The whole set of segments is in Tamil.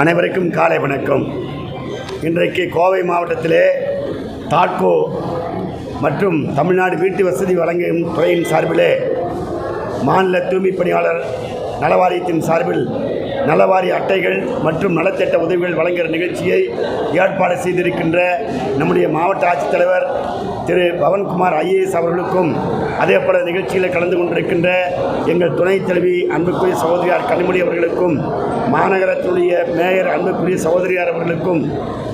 அனைவருக்கும் காலை வணக்கம். இன்றைக்கு கோவை மாவட்டத்திலே தாட்கோ மற்றும் தமிழ்நாடு வீட்டு வசதி வழங்கும் துறையின் சார்பிலே மாநில தூய்மை பணியாளர் நலவாரியத்தின் சார்பில் நலவாரி அட்டைகள் மற்றும் நலத்திட்ட உதவிகள் வழங்குகிற நிகழ்ச்சியை ஏற்பாடு செய்திருக்கின்ற நம்முடைய மாவட்ட ஆட்சித்தலைவர் திரு பவன்குமார் ஐஏஎஸ் அவர்களுக்கும் அதே போல நிகழ்ச்சியில் கலந்து கொண்டிருக்கின்ற எங்கள் துணைத் தலைவி அன்புக்குரிய சகோதரியார் கனிமொழி அவர்களுக்கும் மாநகரத்தினுடைய மேயர் அன்புக்குரிய சகோதரியார் அவர்களுக்கும்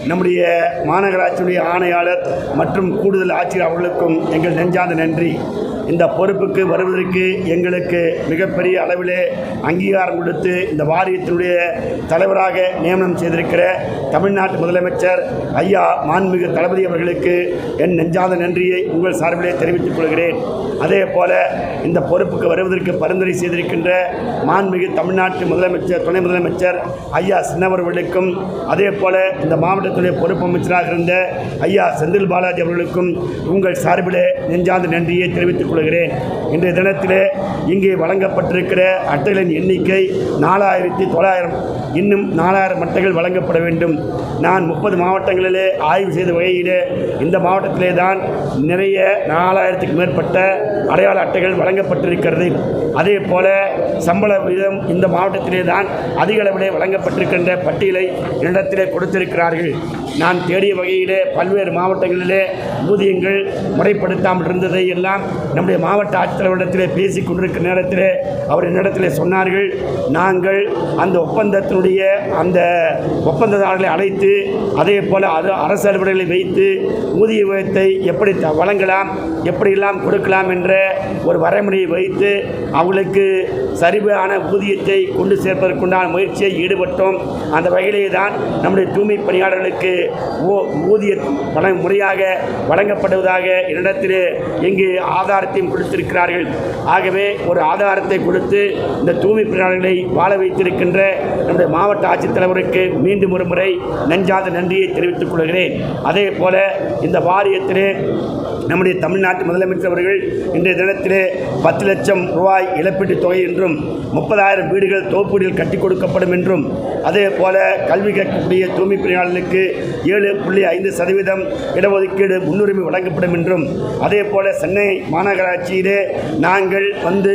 நம்முடைய மாநகராட்சியுடைய ஆணையாளர் மற்றும் கூடுதல் ஆட்சியர் அவர்களுக்கும் எங்கள் நெஞ்சார்ந்த நன்றி. இந்த பொறுப்புக்கு வருவதற்கு எங்களுக்கு மிகப்பெரிய அளவிலே அங்கீகாரம் கொடுத்து இந்த வாரியத்தினுடைய தலைவராக நியமனம் செய்திருக்கிற தமிழ்நாட்டு முதலமைச்சர் ஐயா மாண்புமிகு தளபதி அவர்களுக்கு என் நெஞ்சார்ந்த நன்றியை உங்கள் சார்பிலே தெரிவித்துக் கொள்கிறேன். அதே போல இந்த பொறுப்புக்கு வருவதற்கு பரிந்துரை செய்திருக்கின்ற மாண்புமிகு தமிழ்நாட்டு முதலமைச்சர் துணை முதலமைச்சர் ஐயா சின்னவர்களுக்கும் அதே போல இந்த மாவட்டத்துடைய பொறுப்பு அமைச்சராக இருந்த ஐயா செந்தில் பாலாஜி அவர்களுக்கும் உங்கள் சார்பிலே நெஞ்சார்ந்த நன்றியை தெரிவித்துக் கொள்கிறேன். இன்றைய தினத்திலே இங்கே வழங்கப்பட்டிருக்கிற அட்டைகளின் எண்ணிக்கை நாலாயிரத்தி தொள்ளாயிரம். இன்னும் நாலாயிரம் அட்டைகள் வழங்கப்பட வேண்டும். நான் முப்பது மாவட்டங்களிலே ஆய்வு செய்த வகையிலே இந்த மாவட்டத்திலே தான் நிறைய நாலாயிரத்துக்கு மேற்பட்ட அடையாள அட்டைகள் வழங்கப்பட்டிருக்கிறது. அதே போல சம்பள விகிதம் இந்த மாவட்டத்திலே தான் அதிக அளவிலே வழங்கப்பட்டிருக்கின்ற பட்டியலை என்னிடத்திலே கொடுத்திருக்கிறார்கள். நான் தேடிய வகையிலே பல்வேறு மாவட்டங்களிலே ஊதியங்கள் முறைப்படுத்தாமல் இருந்ததை எல்லாம் நம்முடைய மாவட்ட ஆட்சித்தலைவரிடத்திலே பேசி கொண்டிருக்கிற நேரத்திலே அவர் என்னிடத்திலே சொன்னார்கள். நாங்கள் அந்த ஒப்பந்தத்தினுடைய அந்த ஒப்பந்ததாரர்களை அழைத்து அதே போல் அது அரசு அலுவலர்களை வைத்து ஊதிய உயர்த்தை எப்படி த- வழங்கலாம் எப்படியெல்லாம் கொடுக்கலாம் என்ற ஒரு வரைமுறையை வைத்து அவங்களுக்கு சரிவான ஊதியத்தை கொண்டு சேர்ப்பதற்குண்டான முயற்சியை ஈடுபட்டோம். அந்த வகையிலே தான் நம்முடைய தூய்மை பணியாளர்களுக்கு ஊ- ஊதிய வழங்க முறையாக வழங்கப்படுவதாக என்னிடத்திலே இங்கு ஆதாரத்தையும் கொடுத்திருக்கிறார்கள். ஆகவே ஒரு ஆதாரத்தை கொடுத்து இந்த தூய்மை பணியாளர்களை வாழ வைத்திருக்கின்ற நம்முடைய மாவட்ட ஆட்சித்தலைவருக்கு மீண்டும் ஒரு முறை நெஞ்சாத நன்றியை தெரிவித்துக் கொள்கிறேன். அதே போல இந்த வாரியத்திலே நம்முடைய தமிழ்நாட்டு முதலமைச்சர் அவர்கள் இன்றைய தினத்திலே பத்து லட்சம் ரூபாய் இழப்பீட்டுத் தொகை என்றும் முப்பதாயிரம் வீடுகள் தொகுப்பீடுகள் கட்டி கொடுக்கப்படும் என்றும் அதே போல கல்வி கற்கக்கூடிய தூய்மை பணியாளர்களுக்கு ஏழு புள்ளி ஐந்து சதவீதம் இடஒதுக்கீடு முன்னுரிமை வழங்கப்படும் என்றும் அதே போல சென்னை மாநகராட்சியிலே நாங்கள் வந்து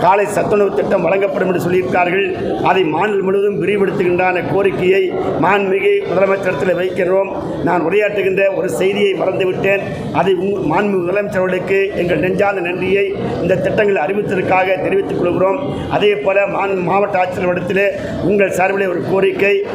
காலை சத்துணவு திட்டம் வழங்கப்படும் என்று சொல்லியிருக்கார்கள் அதை மாநிலம் முழுவதும் விரிவுபடுத்துகின்றான கோரிக்கையை மாண்புமிகு முதலமைச்சரத்தில் வைக்கிறோம் நான் உரையாற்றுகின்ற ஒரு செய்தியை மறந்துவிட்டேன். அதை உங் மாண்புமிகு முதலமைச்சர்களுக்கு எங்கள் நெஞ்சார்ந்த நன்றியை இந்த திட்டங்களை அறிவித்ததற்காக தெரிவித்துக் கொள்கிறோம். அதே போல மாவட்ட மாவட்ட ஆட்சியரிடத்திலே உங்கள் சார்பிலே ஒரு கோரிக்கை.